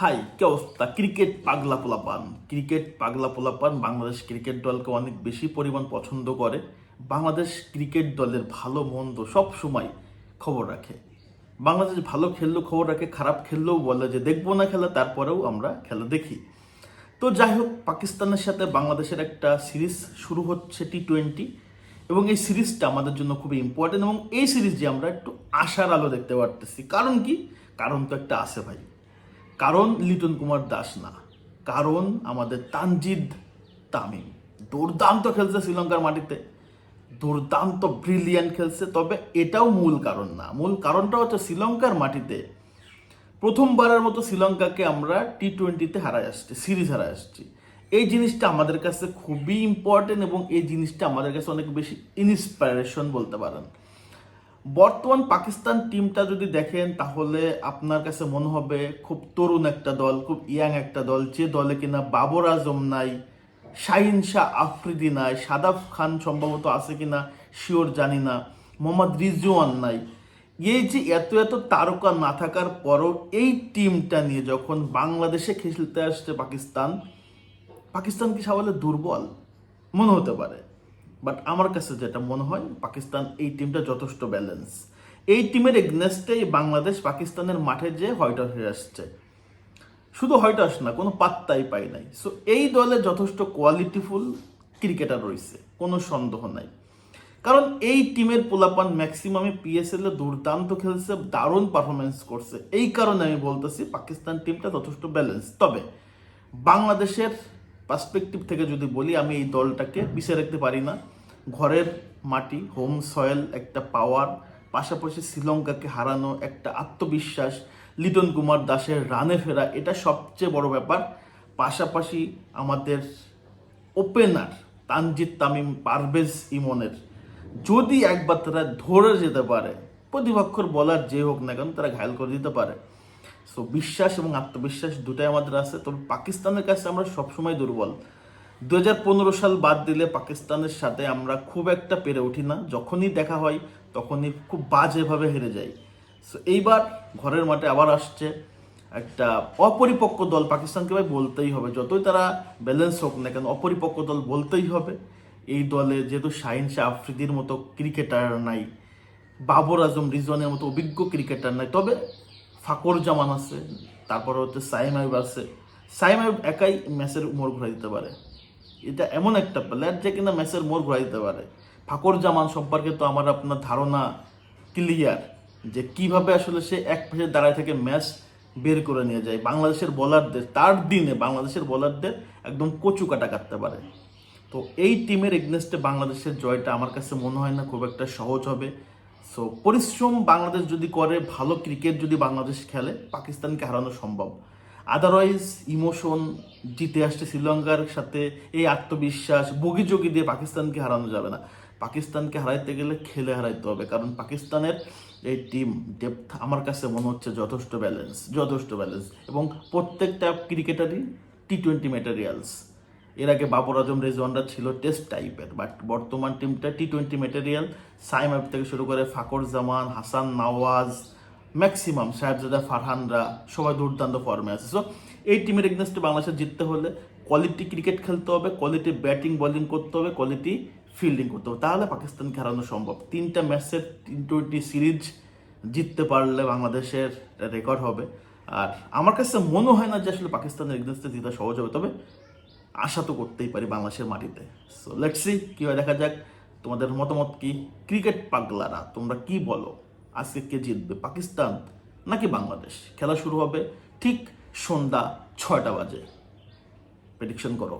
High, কে অবস্থা? Cricket পাগলা পোলাপান। ক্রিকেট পাগলা পোলাপান বাংলাদেশ ক্রিকেট দলকে অনেক বেশি পরিমাণ পছন্দ করে। বাংলাদেশ ক্রিকেট দলের ভালো মন্দ সব সময় খবর রাখে। বাংলাদেশ ভালো খেললেও খবর রাখে, খারাপ খেললেও বলে যে দেখব না খেলা, তারপরেও আমরা খেলা দেখি। তো যাই হোক, পাকিস্তানের সাথে বাংলাদেশের একটা সিরিজ শুরু হচ্ছে টি টোয়েন্টি এবং এই সিরিজটা আমাদের জন্য খুবই ইম্পর্টেন্ট এবং এই সিরিজ আমরা একটু আশার আলো দেখতে পারতেছি। কারণ কি? কারণ তো একটা আছে ভাই। কারণ লিটন কুমার দাস না। কারণ আমাদের তানজিদ তামিম। দুর্দান্ত খেলছে শ্রীলঙ্কার মাটিতে। দুর্দান্ত ব্রিলিয়ান খেলছে। তবে এটাও মূল কারণ না। মূল কারণটা হচ্ছে শ্রীলঙ্কার মাটিতে প্রথমবারের মতো শ্রীলঙ্কাকে আমরা টি টোয়েন্টিতে হারাই আসছি, সিরিজ হারাই আসছি। এই জিনিসটা আমাদের কাছে খুবই ইম্পর্টেন্ট এবং এই জিনিসটা আমাদের কাছে অনেক বেশি ইন্সপায়ারেশন বলতে পারেন। বর্তমান পাকিস্তান টিমটা যদি দেখেন, তাহলে আপনার কাছে মনে হবে খুব তরুণ একটা দল, খুব ইয়াং একটা দল, যে দলে কিনা বাবর আজম নাই, শাহিন শাহ আফ্রিদি নাই সাদাফ খান সম্ভবত আছে কিনা শিওর জানি না, মোহাম্মদ রিজওয়ান নাই। এই যে এত এত তারকা না থাকার পরও এই টিমটা নিয়ে যখন বাংলাদেশে খেলতে আসছে পাকিস্তান পাকিস্তান কি সবালে দুর্বল? মনে হতে পারে। বাট আমার কাছে যেটা মনে হয়, পাকিস্তান এই টিমটা যথেষ্ট ব্যালেন্স এই টিমের এগনেস্টেই বাংলাদেশ পাকিস্তানের মাঠে যে হয়টা হয়ে আসছে। শুধু হয়তো আস না, কোনো পাত্তাই পাই নাই। সো এই দলে যথেষ্ট কোয়ালিটিফুল ক্রিকেটার রয়েছে, কোনো সন্দেহ নাই। কারণ এই টিমের পোলাপান ম্যাক্সিমামে পিএসএল দুর্দান্ত খেলছে, দারুণ পারফরমেন্স করছে। এই কারণে আমি বলতেছি, পাকিস্তান টিমটা যথেষ্ট ব্যালেন্স তবে, বাংলাদেশের পার্সপেক্টিভ থেকে যদি বলি, আমি এই দলটাকে পিছিয়ে রাখতে পারি না। ঘরের মাটি হোম সয়েল একটা পাওয়ার পাশাপাশি শ্রীলঙ্কাকে হারানো একটা আত্মবিশ্বাস, লিটন কুমার দাসের রানে ফেরা, এটা সবচেয়ে বড় ব্যাপার। পাশাপাশি আমাদের ওপেনার তানজিদ তামিম পারভেজ ইমনের, যদি একবার তারা ধরে যেতে পারে, প্রতিপক্ষর বলার যে হোক না কেন, তারা ঘায়ল করে দিতে পারে। সো বিশ্বাস এবং আত্মবিশ্বাস দুটাই আমাদের আছে। তবে পাকিস্তানের কাছে আমরা সবসময় দুর্বল। দু হাজার পনেরো সাল বাদ দিলে পাকিস্তানের সাথে আমরা খুব একটা পেরে উঠি না। যখনই দেখা হয়, তখনই খুব বাজেভাবে হেরে যাই। সো এইবার ঘরের মাঠে আবার আসছে একটা অপরিপক্ক দল। পাকিস্তানকে ভাই বলতেই হবে, যতই তারা ব্যালেন্স হোক না কেন, অপরিপক্ক দল বলতেই হবে। এই দলে যেহেতু শাহিন শাহ আফ্রিদির মতো ক্রিকেটার নাই, বাবর আজম, রিজওয়ানের মতো অভিজ্ঞ ক্রিকেটার নাই, তবে ফাকর জামান আছে, তারপরে হচ্ছে সাইম আইব আছে। সাইম আইব একাই ম্যাচের মোড় ঘুরাই দিতে পারে। এটা এমন একটা প্লেয়ার যে কিনা ম্যাচের মোড় ঘুরাই দিতে পারে। ফাকর জামান সম্পর্কে তো আমার আপনার ধারণা ক্লিয়ার যে কীভাবে আসলে সে এক পাশে দাঁড়ায় থেকে ম্যাচ বের করে নিয়ে যায়। বাংলাদেশের বোলারদের তার দিনে বাংলাদেশের বোলারদের একদম কচু কাটা কাটতে পারে। তো এই টিমের এগনেস্টে বাংলাদেশের জয়টা আমার কাছে মনে হয় না খুব একটা সহজ হবে। সো পরিশ্রম বাংলাদেশ যদি করে, ভালো ক্রিকেট যদি বাংলাদেশ খেলে, পাকিস্তানকে হারানো সম্ভব। আদারওয়াইজ ইমোশন জিতে আসছে শ্রীলঙ্কার সাথে, এই আত্মবিশ্বাস বগিযোগী দিয়ে পাকিস্তানকে হারানো যাবে না। পাকিস্তানকে হারাইতে গেলে খেলে হারাইতে হবে, কারণ পাকিস্তানের এই টিম ডেপথ আমার কাছে মনে হচ্ছে যথেষ্ট ব্যালেন্স যথেষ্ট ব্যালেন্স এবং প্রত্যেকটা ক্রিকেটারই টি টোয়েন্টি ম্যাটেরিয়ালস এর আগে বাবর আজম রেজওয়ানরা ছিল টেস্ট টাইপের বাট বর্তমান টিমটা টি টোয়েন্টি ম্যাটেরিয়াল সাইম আইব থেকে শুরু করে ফাকর জামান, হাসান নওয়াজ ম্যাক্সিমাম সাহেবজাদা ফারহানরা, সবাই দুর্দান্ত ফর্মে আছে। সো এই টিমের এগনেস্টে বাংলাদেশে জিততে হলে কোয়ালিটি ক্রিকেট খেলতে হবে কোয়ালিটি ব্যাটিং বোলিং করতে হবে কোয়ালিটি ফিল্ডিং করতে হবে। তাহলে পাকিস্তানকে হারানো সম্ভব। তিনটা ম্যাচের টি টোয়েন্টি সিরিজ জিততে পারলে বাংলাদেশের রেকর্ড হবে। আর আমার কাছে মনে হয় না যে আসলে পাকিস্তানের এগনেস্টে জিতা সহজ হবে। তবে আশা তো করতেই পারি বাংলাদেশের মাটিতে। সো লেটসি কী হয় দেখা যাক তোমাদের মতামত কি? ক্রিকেট পাগলারা, তোমরা কি বলো? আজকে কে জিতবে, পাকিস্তান নাকি বাংলাদেশ? খেলা শুরু হবে ঠিক সন্ধ্যা ছয়টা বাজে। প্রেডিকশন করো।